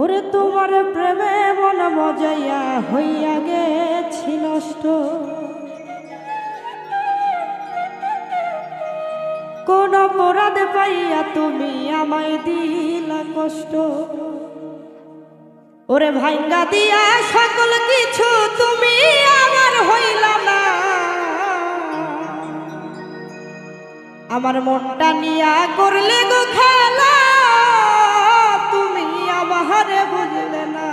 ওরে তোমার প্রেমে মন মজাইয়া হইয়া গেছি নষ্ট। কোন অপরাধ পাইয়া তুমি আমায় দিলা কষ্ট। ওরে ভাঙ্গা দিয়া সকল কিছু তুমি আমার হইলা না। আমার মনটা নিয়া করলে গো খেলা আহারে বুঝলে না।